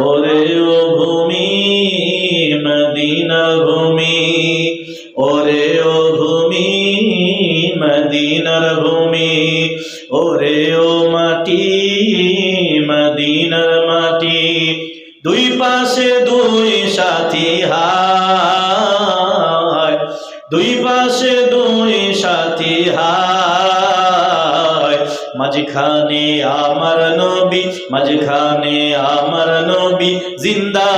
ওরে ও ভূমি, মদিনা ভূমি, ওরে ও ভূমি, মদিনার ভূমি, ওরে ও মাটি, মদিনার মাটি। দুই পাশে দুই সাথী হায় মাঝখানে আমার নবী, মাঝখানে আমার নবী, জিন্দা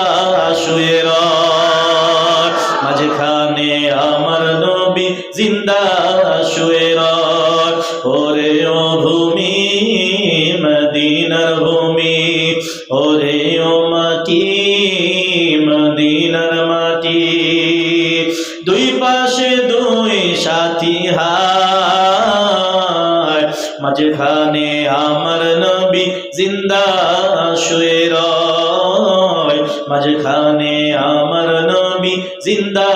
শুয়ে রয়। মাঝখানে আমার নবী, জিন্দা শুয়ে রয়। ওরে ও ভূমি, মদিনার ভূমি, ওরে ও মাটি, মদিনার মাটি। মাঝখানে আমার নবী জিন্দা শুয়ে রয়। মাঝখানে আমার নবী জিন্দা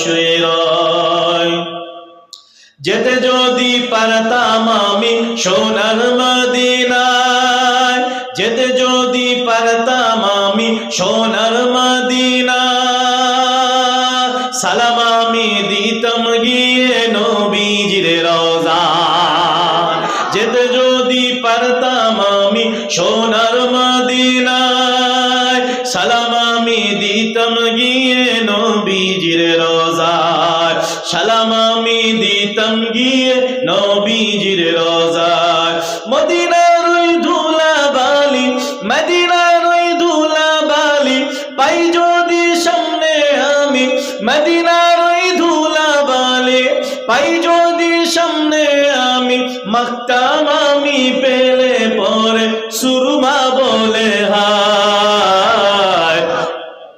শুয়ে রয়। যেতে যদি পারতাম আমি সোনার মদিনায়, যেতে যদি পারতাম আমি সোনার মদিনায় সোনার মদিনায় সালাম আমি দিতাম গিয়ে নবীজির রোজায়। সালাম আমি দিতাম গিয়ে নবীজির রোজায়। মদিনার ওই ধুলা বালি মদিনার ওই ধুলা বালি পাই যদি সামনে আমি, মদিনার ওই ধুলা বালি পাই মাকতাম আমি পেলে পরে সুরমা বলে হায়।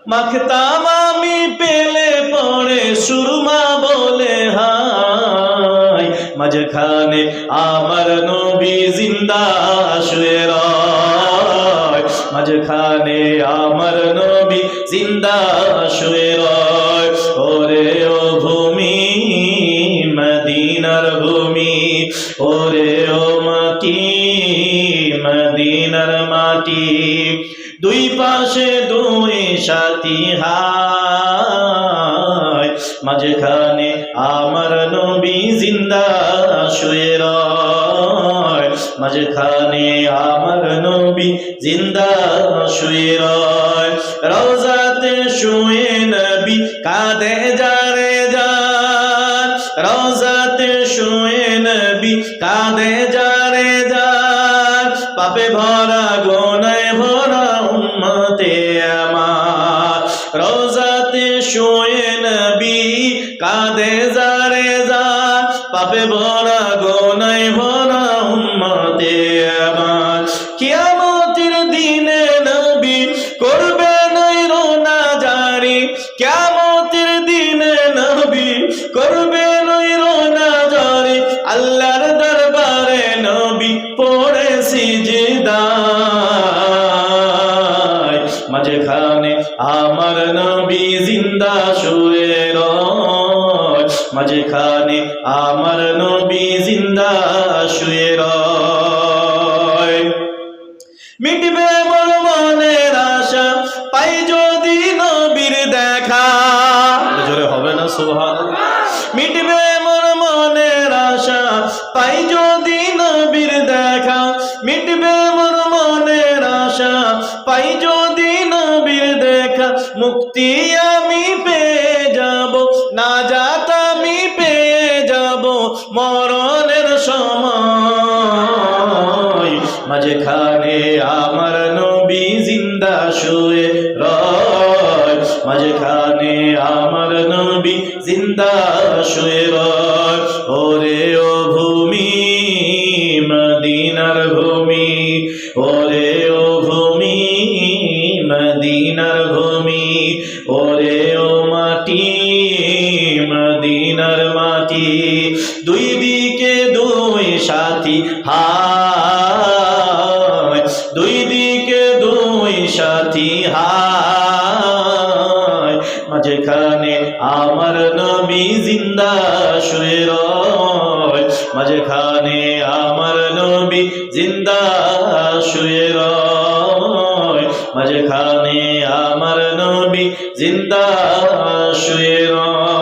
মাখতাম আমি পেলে পরে সুরমা বলে হায়। মাঝখানে আমার নবী জিন্দা শুয়ে রয়। মাঝখানে আমার নবী জিন্দা শুয়ে রয়। ওরে ও ভূমি ওরে ও মাটি, মদিনার মাটি, দুই পাশে দুই সাথী হায়। মাঝখানে আমার নবী জিন্দা শুয়ে রয়। মাঝখানে আমার নবী জিন্দা শুয়ে রয়। রওজাতে শুয়ে নবী কাঁদে যারে যান। নবী কাঁদে যারে যার, পাপে ভরা গোনায় ভরা উম্মতে আমার। রোজাতে শোয়ে নবী কাঁদে যারে যার, পাপে ভরা আমার নবী জিন্দা শুয়ে রয় আমার নবী জিন্দা শুয়ে মিটবে মোর মনের আশা, পাই যদি নবীর দেখা। জোরে হবে না সুবহান মিটবে মোর মনের আশা, পাই যদি নবীর দেখা। মিটবে মোর মনের আশা, পাই মুক্তি আমি পেয়ে যাব না যাত আমি পেয়ে যাব মরণের সময়। মাঝখানে আমার নবী জিন্দা শুয়ে রয়। মাঝখানে আমার নবী জিন্দা শুয়ে রয়। ওরে ও মদিনার ভূমি, ওরে ও মাটি, মদিনার মাটি। দুই দিকে দুই সাথী হা দুই দিকে দুই সাথী হায়। মাঝখানে আমার নবী জিন্দা শুয়ে রয়, মাঝখানে আমার নবী জিন্দা শুয়ে মাঝখানে আমার নবী জিন্দা শুয়ে রয়।